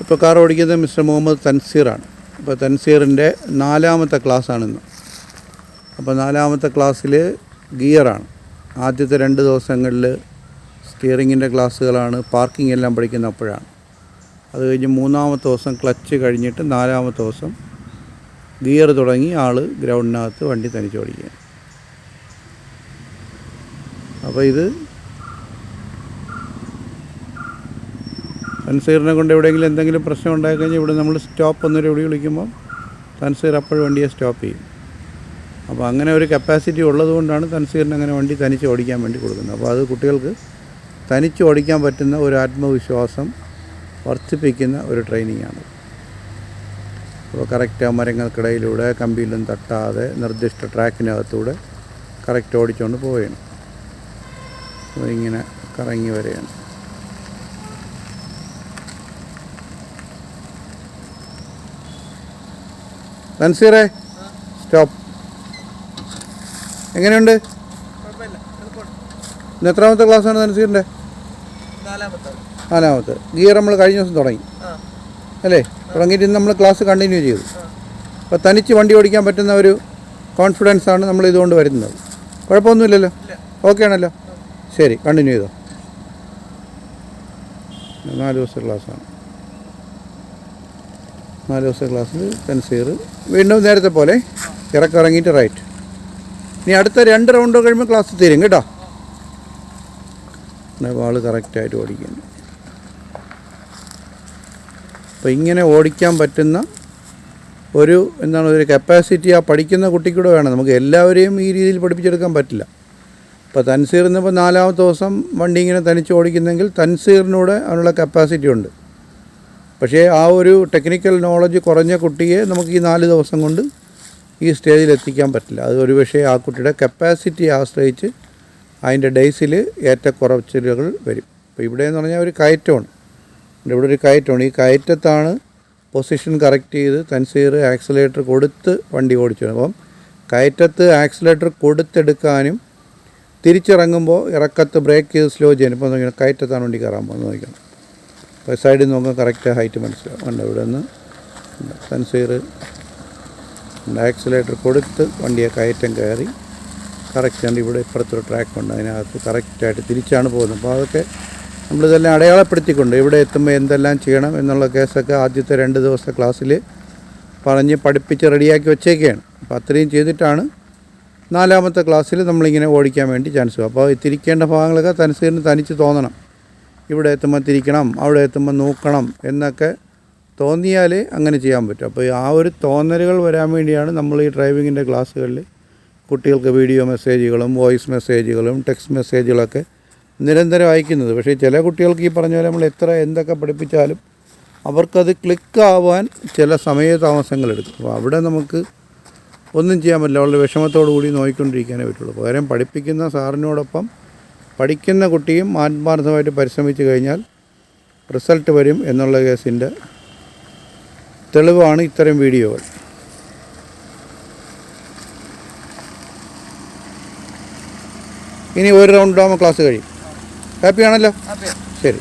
ഇപ്പോൾ കാർ ഓടിക്കുന്നത് മിസ്റ്റർ മുഹമ്മദ് തൻസീറാണ്. അപ്പോൾ തൻസീറിന്റെ നാലാമത്തെ ക്ലാസ്സാണിന്ന്. അപ്പോൾ നാലാമത്തെ ക്ലാസ്സിൽ ഗിയറാണ്. ആദ്യത്തെ രണ്ട് ദിവസങ്ങളിൽ സ്റ്റിയറിങ്ങിന്റെ ക്ലാസ്സുകളാണ് പാർക്കിംഗ് എല്ലാം പഠിക്കുന്ന അപ്പോഴാണ്. അത് കഴിഞ്ഞ് മൂന്നാമത്തെ ദിവസം ക്ലച്ച് കഴിഞ്ഞിട്ട് നാലാമത്തെ ദിവസം ഗിയർ തുടങ്ങി ആൾ ഗ്രൗണ്ടിനകത്ത് വണ്ടി തനിച്ചോടിക്കുക അപ്പോൾ ഇത് തൻസീറിനെ കൊണ്ട് എവിടെയെങ്കിലും എന്തെങ്കിലും പ്രശ്നം ഉണ്ടായിക്കഴിഞ്ഞാൽ ഇവിടെ നമ്മൾ സ്റ്റോപ്പ് എന്നൊരു വിളി വിളിക്കുമ്പോൾ തൻസീർ അപ്പോഴും വണ്ടിയെ സ്റ്റോപ്പ് ചെയ്യും. അപ്പോൾ അങ്ങനെ ഒരു കപ്പാസിറ്റി ഉള്ളതുകൊണ്ടാണ് തൻസീറിന് അങ്ങനെ വണ്ടി തനിച്ച് ഓടിക്കാൻ വേണ്ടി കൊടുക്കുന്നത്. അപ്പോൾ അത് കുട്ടികൾക്ക് തനിച്ച് ഓടിക്കാൻ പറ്റുന്ന ഒരു ആത്മവിശ്വാസം വർദ്ധിപ്പിക്കുന്ന ഒരു ട്രെയിനിങ് ആണ് അപ്പോൾ കറക്റ്റ് മരങ്ങൾക്കിടയിലൂടെ കമ്പിയിലും തട്ടാതെ നിർദ്ദിഷ്ട ട്രാക്കിനകത്തൂടെ കറക്റ്റ് ഓടിച്ചുകൊണ്ട് പോവുകയാണ്. ഇങ്ങനെ കറങ്ങി വരികയാണ്. തൻസീറേ സ്റ്റോപ്പ്. എങ്ങനെയുണ്ട്? ഇന്ന് എത്രാമത്തെ ക്ലാസ്സാണ് നൻസീറിന്റെ നാലാമത്തെ. ഗിയർ നമ്മൾ കഴിഞ്ഞ ദിവസം തുടങ്ങി. അല്ലേ? തുടങ്ങിയിട്ട് ഇന്ന് നമ്മൾ ക്ലാസ് കണ്ടിന്യൂ ചെയ്തു. അപ്പോൾ തനിച്ച് വണ്ടി ഓടിക്കാൻ പറ്റുന്ന ഒരു കോൺഫിഡൻസ് ആണ് നമ്മൾ ഇതുകൊണ്ട് വരുന്നത്. കുഴപ്പമൊന്നുമില്ലല്ലോ? ഓക്കെ ആണല്ലോ? ശരി കണ്ടിന്യൂ ചെയ്തോ. നാല് ദിവസത്തെ ക്ലാസ്സാണ്. നാല് ദിവസത്തെ ക്ലാസ്സിൽ തൻസീർ വീണ്ടും നേരത്തെ പോലെ ഇറക്കിറങ്ങിയിട്ട് റൈറ്റ് ഇനി അടുത്ത രണ്ട് റൗണ്ട് കഴിയുമ്പോൾ ക്ലാസ് തീരും കേട്ടോ. ബാൾ കറക്റ്റായിട്ട് ഓടിക്കുന്നു. അപ്പോൾ ഇങ്ങനെ ഓടിക്കാൻ പറ്റുന്ന ഒരു എന്താണ് ഒരു കപ്പാസിറ്റി ആ പഠിക്കുന്ന കുട്ടിക്കൂടെ വേണം. നമുക്ക് എല്ലാവരെയും ഈ രീതിയിൽ പഠിപ്പിച്ചെടുക്കാൻ പറ്റില്ല. ഇപ്പോൾ തൻസീർ എന്നിപ്പോൾ നാലാമത്തെ ദിവസം വണ്ടി ഇങ്ങനെ തനിച്ച് ഓടിക്കുന്നെങ്കിൽ തൻസീറിനൂടെ അതിനുള്ള കപ്പാസിറ്റി ഉണ്ട്. പക്ഷേ ആ ഒരു ടെക്നിക്കൽ നോളജ് കുറഞ്ഞ കുട്ടിയെ നമുക്ക് ഈ നാല് ദിവസം കൊണ്ട് ഈ സ്റ്റേജിൽ എത്തിക്കാൻ പറ്റില്ല. അത് ഒരു പക്ഷേ ആ കുട്ടിയുടെ കപ്പാസിറ്റി ആശ്രയിച്ച് അതിന്റെ ഡേയ്സിൽ ഏറ്റക്കുറച്ചിലുകൾ വരും. അപ്പോൾ ഇവിടെ എന്ന് പറഞ്ഞാൽ ഒരു കയറ്റമാണ്. ഇവിടെ ഒരു കയറ്റമാണ്. ഈ കയറ്റത്താണ് പൊസിഷൻ കറക്റ്റ് ചെയ്ത് തൻസീർ ആക്സിലേറ്റർ കൊടുത്ത് വണ്ടി ഓടിച്ചു അപ്പം കയറ്റത്ത് ആക്സിലേറ്റർ കൊടുത്തെടുക്കാനും തിരിച്ചിറങ്ങുമ്പോൾ ഇറക്കത്ത് ബ്രേക്ക് ചെയ്ത് സ്ലോ ചെയ്യാനും ഇപ്പോൾ നോക്കിയാൽ കയറ്റത്താണ് വണ്ടി കയറാൻ പോകുന്നത്. നോക്കണം സൈഡിൽ നോക്കുമ്പോൾ കറക്റ്റ് ഹൈറ്റ് മനസ്സിലാവും ഉണ്ട് ഇവിടെ നിന്ന് സെൻസീർ ആക്സിലേറ്റർ കൊടുത്ത് വണ്ടിയെ കയറ്റം കയറി കറക്റ്റ് ഉണ്ട് ഇവിടെ ഇപ്പുറത്തൊരു ട്രാക്ക് ഉണ്ട്. അതിനകത്ത് കറക്റ്റായിട്ട് തിരിച്ചാണ് പോകുന്നത്. അപ്പോൾ അതൊക്കെ നമ്മളിതെല്ലാം അടയാളപ്പെടുത്തിക്കൊണ്ട് ഇവിടെ എത്തുമ്പോൾ എന്തെല്ലാം ചെയ്യണം എന്നുള്ള കേസൊക്കെ ആദ്യത്തെ രണ്ട് ദിവസത്തെ ക്ലാസ്സിൽ പറഞ്ഞ് പഠിപ്പിച്ച് റെഡിയാക്കി വെച്ചേക്കുകയാണ് അപ്പോൾ അത്രയും ചെയ്തിട്ടാണ് നാലാമത്തെ ക്ലാസ്സിൽ നമ്മളിങ്ങനെ ഓടിക്കാൻ വേണ്ടി ചാൻസ് അപ്പോൾ തിരിക്കേണ്ട ഭാഗങ്ങളൊക്കെ തനസീറിന് തനിച്ച് തോന്നണം. ഇവിടെ എത്തുമ്പോൾ തിരിക്കണം അവിടെ എത്തുമ്പോൾ നോക്കണം എന്നൊക്കെ തോന്നിയാൽ അങ്ങനെ ചെയ്യാൻ പറ്റും. അപ്പോൾ ആ ഒരു തോന്നലുകൾ വരാൻ വേണ്ടിയാണ് നമ്മൾ ഈ ഡ്രൈവിങ്ങിന്റെ ക്ലാസ്സുകളിൽ കുട്ടികൾക്ക് വീഡിയോ മെസ്സേജുകളും വോയിസ് മെസ്സേജുകളും ടെക്സ്റ്റ് മെസ്സേജുകളൊക്കെ നിരന്തരം അയക്കുന്നത്. പക്ഷേ ചില കുട്ടികൾക്ക് ഈ പറഞ്ഞ പോലെ നമ്മൾ എത്ര എന്തൊക്കെ പഠിപ്പിച്ചാലും അവർക്കത് ക്ലിക്കാവാൻ ചില സമയ താമസങ്ങളെടുക്കും അപ്പോൾ അവിടെ നമുക്ക് ഒന്നും ചെയ്യാൻ പറ്റില്ല. വളരെ വിഷമത്തോടു കൂടി നോക്കിക്കൊണ്ടിരിക്കാനേ പറ്റുള്ളൂ. പകരം പഠിപ്പിക്കുന്ന സാറിനോടൊപ്പം പഠിക്കുന്ന കുട്ടിയും ആത്മാർത്ഥമായിട്ട് പരിശ്രമിച്ചു കഴിഞ്ഞാൽ റിസൾട്ട് വരും എന്നുള്ള കേസിന്റെ തെളിവാണ് ഇത്തരം വീഡിയോകൾ. ഇനി ഒരു റൗണ്ട് ആകുമ്പോൾ ക്ലാസ് കഴിയും. ഹാപ്പി ആണല്ലോ? ശരി.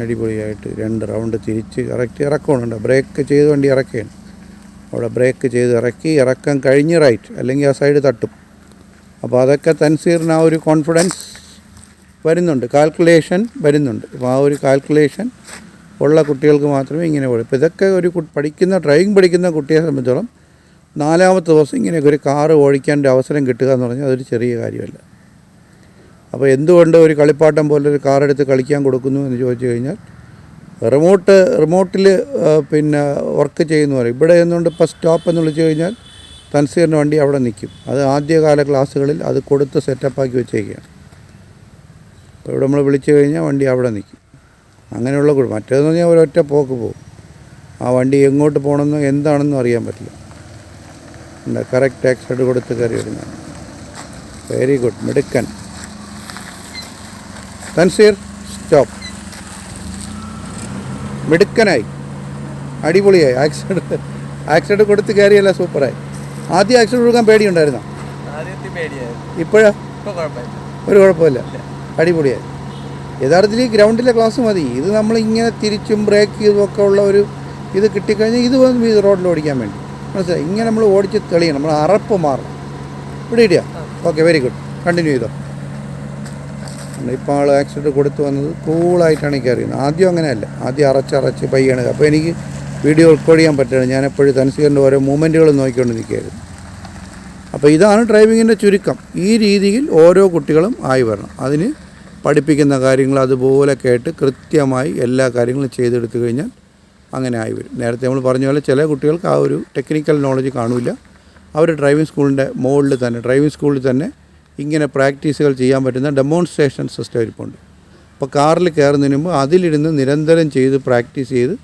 അടിപൊളിയായിട്ട് രണ്ട് റൗണ്ട് തിരിച്ച് കറക്റ്റ് ഇറക്കമുണ്ട്. ബ്രേക്ക് ചെയ്ത് വണ്ടി ഇറക്കുകയാണ്. അവിടെ ബ്രേക്ക് ചെയ്ത് ഇറക്കി ഇറക്കം കഴിഞ്ഞ് റൈറ്റ് അല്ലെങ്കിൽ ആ സൈഡ് തട്ടും. അപ്പോൾ അതൊക്കെ തൻസീറിന് ആ ഒരു കോൺഫിഡൻസ് വരുന്നുണ്ട് കാൽക്കുലേഷൻ വരുന്നുണ്ട്. അപ്പോൾ ആ ഒരു കാൽക്കുലേഷൻ ഉള്ള കുട്ടികൾക്ക് മാത്രമേ ഇങ്ങനെ പോലും ഇപ്പോൾ ഇതൊക്കെ ഒരു പഠിക്കുന്ന ഡ്രൈവിംഗ് പഠിക്കുന്ന കുട്ടിയെ സംബന്ധിച്ചോളം നാലാമത്തെ ദിവസം ഇങ്ങനെയൊക്കെ ഒരു കാറ് ഓടിക്കേണ്ട അവസരം കിട്ടുക എന്ന് പറഞ്ഞാൽ അതൊരു ചെറിയ കാര്യമല്ല. അപ്പോൾ എന്തുകൊണ്ട് ഒരു കളിപ്പാട്ടം പോലെ ഒരു കാർ എടുത്ത് കളിക്കാൻ കൊടുക്കുന്നു എന്ന് ചോദിച്ചു കഴിഞ്ഞാൽ റിമോട്ട് റിമോട്ടിൽ പിന്നെ വർക്ക് ചെയ്യുന്ന പറയും ഇവിടെ എന്നുകൊണ്ട് ഇപ്പോൾ സ്റ്റോപ്പ് എന്ന് വിളിച്ചു കഴിഞ്ഞാൽ തൻസീറിന്റെ വണ്ടി അവിടെ നിൽക്കും. അത് ആദ്യകാല ക്ലാസ്സുകളിൽ അത് കൊടുത്ത് സെറ്റപ്പാക്കി വെച്ചേക്കുകയാണ്. അപ്പോൾ ഇവിടെ നമ്മൾ വിളിച്ചു കഴിഞ്ഞാൽ വണ്ടി അവിടെ നിൽക്കും. അങ്ങനെയുള്ള കുഴപ്പം. മറ്റേതെന്ന് പറഞ്ഞാൽ ഒരൊറ്റ പോക്ക് പോകും. ആ വണ്ടി എങ്ങോട്ട് പോകണമെന്നോ എന്താണെന്നും അറിയാൻ പറ്റില്ല. ഉണ്ട് കറക്റ്റ് ആക്സിഡന്റ് കൊടുത്ത് കയറി വരുന്ന വെരി ഗുഡ് മിടുക്കൻ. തൻസീർ സ്റ്റോപ്പ്. മിടുക്കനായി. അടിപൊളിയായി. ആക്സിഡന്റ് ആക്സിഡന്റ് കൊടുത്ത് കയറിയല്ല സൂപ്പറായി. ആദ്യം ആക്സിഡന്റ് കൊടുക്കാൻ പേടിയുണ്ടായിരുന്നോ? ഇപ്പോഴാ? ഒരു കുഴപ്പമില്ല. അടിപൊളിയായി. യഥാർത്ഥത്തിൽ ഈ ഗ്രൗണ്ടിലെ ക്ലാസ് മതി. ഇത് നമ്മൾ ഇങ്ങനെ തിരിച്ചും ബ്രേക്ക് ചെയ്തും ഒക്കെ ഉള്ള ഒരു ഇത് കിട്ടിക്കഴിഞ്ഞാൽ ഇത് വന്ന് റോഡിൽ ഓടിക്കാൻ വേണ്ടി. മനസ്സിലായി? ഇങ്ങനെ നമ്മൾ ഓടിച്ച് തെളിയണം. നമ്മൾ അറപ്പ് മാറണം. ഇവിടെ ഇടിയാ? ഓക്കെ വെരി ഗുഡ് കണ്ടിന്യൂ ചെയ്തോ. ഇപ്പോൾ ആൾ ആക്സിഡന്റ് കൊടുത്തു വന്നത് കൂളായിട്ടാണ് എനിക്ക് അറിയുന്നത് ആദ്യം അങ്ങനെയല്ല. ആദ്യം അറച്ചറച്ച് പയ്യാണ്. അപ്പോൾ എനിക്ക് വീഡിയോ റെക്കോർഡ് ചെയ്യാൻ പറ്റുകയാണ്. ഞാൻ എപ്പോഴും തനസീകരന്റെ ഓരോ മൂമെന്റുകളും നോക്കിക്കൊണ്ട് നിൽക്കുകയായിരുന്നു അപ്പോൾ ഇതാണ് ഡ്രൈവിങ്ങിന്റെ ചുരുക്കം. ഈ രീതിയിൽ ഓരോ കുട്ടികളും ആയി വരണം. അതിന് പഠിപ്പിക്കുന്ന കാര്യങ്ങൾ അതുപോലെ കേട്ട് കൃത്യമായി എല്ലാ കാര്യങ്ങളും ചെയ്തെടുത്തു കഴിഞ്ഞാൽ അങ്ങനെ ആയി വരും. നേരത്തെ നമ്മൾ പറഞ്ഞ പോലെ ചില കുട്ടികൾക്ക് ആ ഒരു ടെക്നിക്കൽ നോളജ് കാണില്ല അവർ ഡ്രൈവിംഗ് സ്കൂളിന്റെ മുകളിൽ തന്നെ ഡ്രൈവിംഗ് സ്കൂളിൽ തന്നെ ഇങ്ങനെ പ്രാക്ടീസുകൾ ചെയ്യാൻ പറ്റുന്ന ഡെമോൺസ്ട്രേഷൻ സിസ്റ്റം ഇരിപ്പുണ്ട്. അപ്പോൾ കാറിൽ കയറുന്നതിന് മുമ്പ് അതിലിരുന്ന് നിരന്തരം ചെയ്ത് പ്രാക്ടീസ് ചെയ്ത്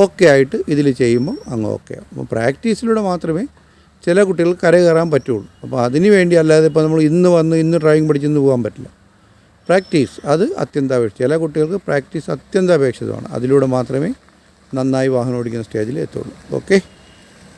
ഓക്കെ ആയിട്ട് ഇതിൽ ചെയ്യുമ്പോൾ അങ്ങ് ഓക്കെ ആവും. അപ്പോൾ പ്രാക്ടീസിലൂടെ മാത്രമേ ചില കുട്ടികൾക്ക് കര കയറാൻ പറ്റുള്ളൂ. അപ്പോൾ അതിന് വേണ്ടി അല്ലാതെ ഇപ്പോൾ നമ്മൾ ഇന്ന് വന്ന് ഇന്ന് ഡ്രൈവിംഗ് പഠിച്ചെന്ന് പോകാൻ പറ്റില്ല. പ്രാക്ടീസ് അത് അത്യന്താപേക്ഷ ചില കുട്ടികൾക്ക് പ്രാക്ടീസ് അത്യന്താപേക്ഷിതമാണ്. അതിലൂടെ മാത്രമേ നന്നായി വാഹനം ഓടിക്കുന്ന സ്റ്റേജിൽ എത്തുള്ളൂ. ഓക്കെ